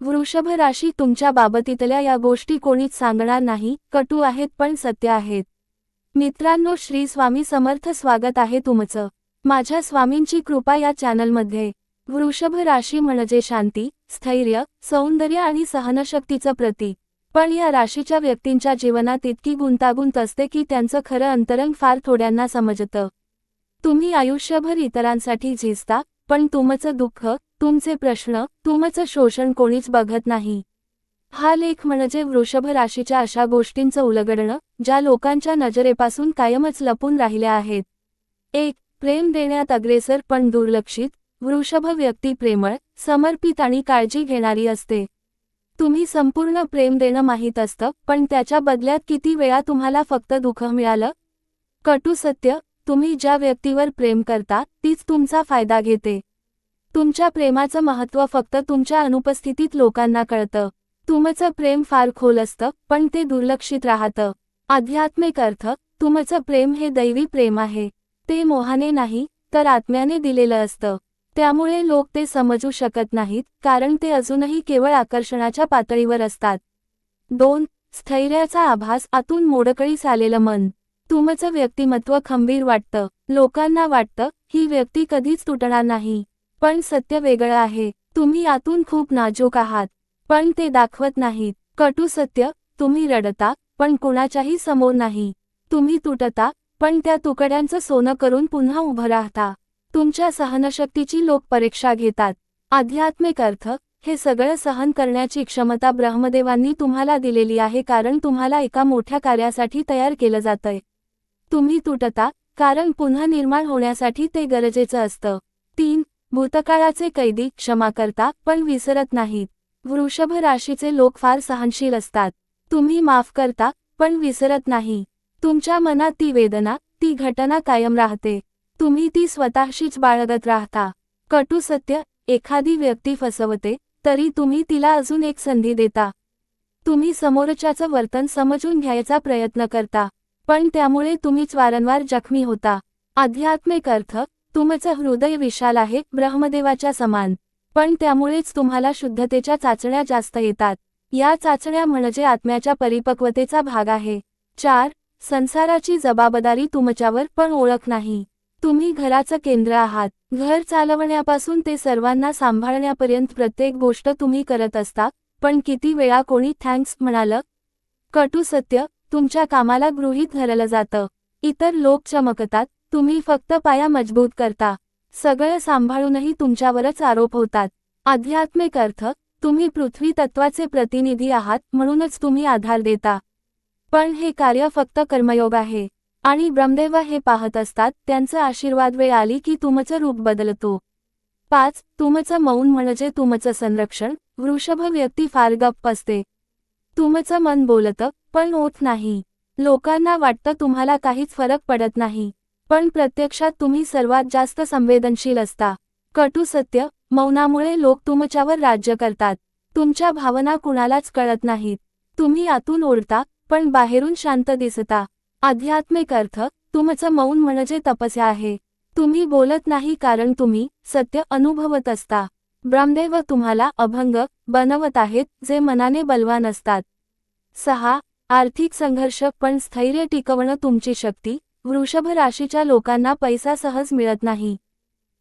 वृषभ राशी तुमच्या बाबतीतल्या या गोष्टी कोणीच सांगणार नाही कटू आहेत पण सत्य आहेत. मित्रांनो श्री स्वामी समर्थ स्वागत आहे तुमचं. माझ्या स्वामींची कृपा या चॅनलमध्ये. वृषभ राशी म्हणजे शांती स्थैर्य सौंदर्य आणि सहनशक्तीचं प्रतीक. पण या राशीच्या व्यक्तींच्या जीवनात इतकी गुंतागुंत असते की त्यांचं खरं अंतरंग फार थोड्यांना समजतं. तुम्ही आयुष्यभर इतरांसाठी झिजता पण तुमचं दुःख तुमचे प्रश्न तुमचं शोषण कोणीच बघत नाही. हा लेख म्हणजे वृषभ राशीच्या अशा गोष्टींचं उलगडणं ज्या लोकांच्या नजरेपासून कायमच लपून राहिल्या आहेत. एक प्रेम देण्यात अग्रेसर पण दुर्लक्षित वृषभ व्यक्ती प्रेमळ समर्पित आणि काळजी घेणारी असते. तुम्ही संपूर्ण प्रेम देणं माहीत असतं पण त्याच्या बदल्यात किती वेळा तुम्हाला फक्त दुःख मिळालं? कटू सत्य तुम्ही ज्या व्यक्तीवर प्रेम करता तीच तुमचा फायदा घेते. तुमच्या प्रेमाचं महत्त्व फक्त तुमच्या अनुपस्थितीत लोकांना कळतं. तुमचं प्रेम फार खोल असतं पण ते दुर्लक्षित राहतं. आध्यात्मिक अर्थ तुमचं प्रेम हे दैवी प्रेम आहे. ते मोहाने नाही तर आत्म्याने दिलेलं असतं. त्यामुळे लोक ते समजू शकत नाहीत कारण ते अजूनही केवळ आकर्षणाच्या पातळीवर असतात. दोन स्थैर्याचा आभास आतून मोडकळीस आलेलं मन. तुमचं व्यक्तिमत्व खंबीर वाटतं. लोकांना वाटतं ही व्यक्ती कधीच तुटणार नाही. पण सत्य वेगळं आहे. तुम्ही यातून खूप नाजूक आहात. पण ते दाखवत नाहीत. कटू सत्य तुम्ही रडता पण कुणाच्याही समोर नाही. तुम्ही तुटता पण त्या तुकड्यांचं सोनं करून पुन्हा उभं राहता. तुमच्या सहनशक्तीची लोक परीक्षा घेतात. आध्यात्मिक अर्थ हे सगळं सहन करण्याची क्षमता ब्रह्मदेवांनी तुम्हाला दिलेली आहे कारण तुम्हाला एका मोठ्या कार्यासाठी तयार केलं जातंय. तुम्ही तुटता कारण पुन्हा निर्माण होण्यासाठी ते गरजेचं असतं. तीन भूतकाळाचे कैदी क्षमा करता पण विसरत नाहीत. वृषभ राशीचे लोक फार सहनशील असतात. तुम्ही माफ करता पण विसरत नाही. तुमच्या मनात ती वेदना ती घटना कायम राहते. तुम्ही ती स्वतःशीच बाळगत राहता. कटू सत्य एखादी व्यक्ती फसवते तरी तुम्ही तिला अजून एक संधी देता. तुम्ही समोरच्याचं वर्तन समजून घ्यायचा प्रयत्न करता. पण त्यामुळे तुम्हीच वारंवार जखमी होता. आध्यात्मिक अर्थ तुमचं हृदय विशाल आहे ब्रह्मदेवाच्या समान. पण त्यामुळेच तुम्हाला शुद्धतेच्या चाचण्या जास्त येतात. या चाचण्या म्हणजे आत्म्याच्या परिपक्वतेचा भाग आहे. चार संसाराची जबाबदारी तुमच्यावर पण ओळख नाही. तुम्ही घराचं केंद्र आहात. घर चालवण्यापासून ते सर्वांना सांभाळण्यापर्यंत प्रत्येक गोष्ट तुम्ही करत असता पण किती वेळा कोणी थँक्स म्हणालं? कटू सत्य तुमच्या कामाला गृहीत धरलं जातं. इतर लोक चमकतात. तुम्ही फक्त पाया मजबूत करता. सगळं सांभाळूनही तुमच्यावरच आरोप होतात. आध्यात्मिक अर्थ तुम्ही पृथ्वी तत्वाचे प्रतिनिधी आहात म्हणूनच तुम्ही आधार देता. पण हे कार्य फक्त कर्मयोग आहे. आणि ब्रह्मदेव हे पाहत असतात त्यांचं आशीर्वाद वेळ आली की तुमचं रूप बदलतो. पाच तुमचं मौन म्हणजे तुमचं संरक्षण. वृषभ व्यक्ती फार गप्प असते. तुमचं मन बोलतं पण होत नाही. लोकांना वाटतं तुम्हाला काहीच फरक पडत नाही. पण प्रत्यक्षात तुम्ही सर्वात जास्त संवेदनशील असता. कटू सत्य मौनामुळे लोक तुमच्यावर राज्य करतात. तुमच्या भावना कुणालाच कळत नाहीत. तुम्ही आतून ओढता पण बाहेरून शांत दिसता. आध्यात्मिक अर्थ तुमचं मौन म्हणजे तपस्या आहे. तुम्ही बोलत नाही कारण तुम्ही सत्य अनुभवत असता. ब्रह्मदेव तुम्हाला अभंग बनवत आहेत जे मनाने बलवान असतात. सहा आर्थिक संघर्ष पण स्थैर्य टिकवणं तुमची शक्ती. वृषभ राशीच्या लोकांना पैसा सहज मिळत नाही.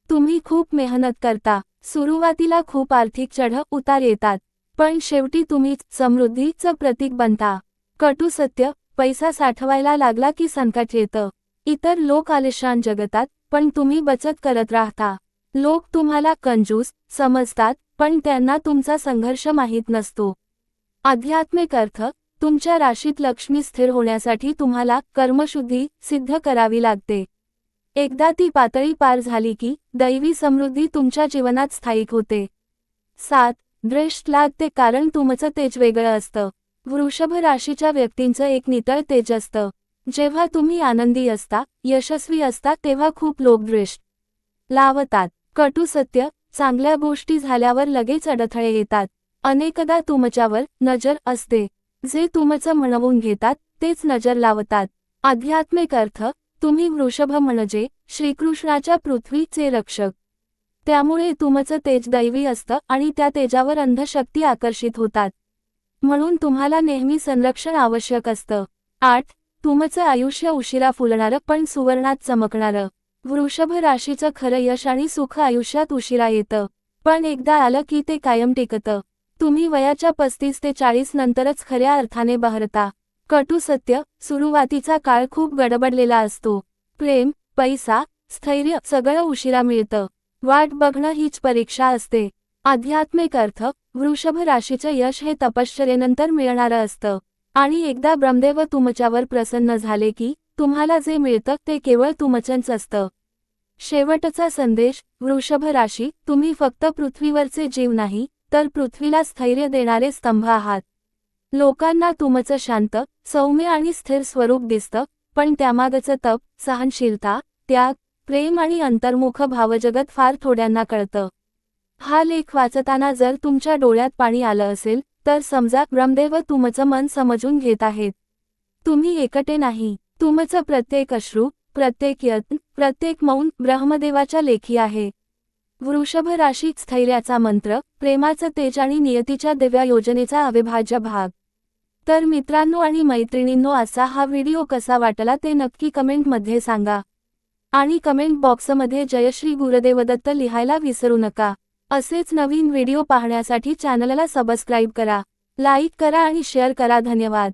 तुम्ही खूप मेहनत करता. सुरुवातीला खूप आर्थिक चढ उतार येतात. पण शेवटी तुम्हीच समृद्धीचं प्रतीक बनता. कटू सत्य पैसा साठवायला लागला की संकट येतं. इतर लोक आलिशान जगतात पण तुम्ही बचत करत राहता. लोक तुम्हाला कंजूस समजतात पण त्यांना तुमचा संघर्ष माहीत नसतो. आध्यात्मिक अर्थ तुमच्या राशीत लक्ष्मी स्थिर होण्यासाठी तुम्हाला कर्मशुद्धी सिद्ध करावी लागते. एकदा ती पातळी पार झाली की दैवी समृद्धी तुमच्या जीवनात स्थायिक होते. सात दृष्ट लागते कारण तुमचं तेज वेगळं असतं. वृषभ राशीच्या व्यक्तींचं एक नितळ तेज असतं. जेव्हा तुम्ही आनंदी असता यशस्वी असता तेव्हा खूप लोक लावतात. कटू सत्य चांगल्या गोष्टी झाल्यावर लगेच अडथळे येतात. अनेकदा तुमच्यावर नजर असते. जे तुमचं म्हणवून घेतात तेच नजर लावतात. आध्यात्मिक अर्थ तुम्ही वृषभ म्हणजे श्रीकृष्णाच्या पृथ्वीचे रक्षक. त्यामुळे तुमचं तेज दैवी असतं आणि त्या तेजावर अंधशक्ती आकर्षित होतात. म्हणून तुम्हाला नेहमी संरक्षण आवश्यक असतं. आठ तुमचं आयुष्य उशिरा फुलणारं पण सुवर्णात चमकणारं. वृषभ राशीचं खरं यश आणि सुख आयुष्यात उशिरा येतं. पण एकदा आलं की ते कायम टिकतं. तुम्ही वयाच्या पस्तीस ते चाळीस नंतरच खऱ्या अर्थाने बहरता. कटू सत्य सुरुवातीचा काळ खूप गडबडलेला असतो. प्रेम पैसा स्थैर्य सगळं उशिरा मिळतं. वाट बघणं हीच परीक्षा असते. आध्यात्मिक अर्थ वृषभ राशीचं यश हे तपश्चर्येनंतर मिळणारं असतं. आणि एकदा ब्रह्मदेव तुमच्यावर प्रसन्न झाले की तुम्हाला जे मिळतं ते केवळ तुमचंच असतं. शेवटचा संदेश वृषभ राशी तुम्ही फक्त पृथ्वीवरचे जीव नाही तर पृथ्वीला स्थैर्य देणारे स्तंभ आहात. लोकांना तुमचं शांत सौम्य आणि स्थिर स्वरूप दिसतं पण त्यामागचं तप सहनशीलता त्याग प्रेम आणि अंतर्मुख भावजगत फार थोड्यांना कळतं. हा लेख वाचताना जर तुमच्या डोळ्यात पाणी आलं असेल तर समजा ब्रह्मदेव तुमचं मन समजून घेत आहेत. तुम्ही एकटे नाही. तुमचं प्रत्येक अश्रू प्रत्येक यत्न प्रत्येक मौन ब्रह्मदेवाच्या लेखी आहे. वृषभ राशीत स्थैर्याचा मंत्र प्रेमाचं तेज आणि नियतीच्या दिव्या योजनेचा अविभाज्य भाग. तर मित्रांनो आणि मैत्रिणींनो असा हा व्हिडिओ कसा वाटला ते नक्की कमेंटमध्ये सांगा. आणि कमेंट बॉक्समध्ये जयश्री गुरुदेवदत्त लिहायला विसरू नका. असेच नवीन व्हिडिओ पाहण्यासाठी चॅनलला सबस्क्राईब करा लाईक करा आणि शेअर करा. धन्यवाद.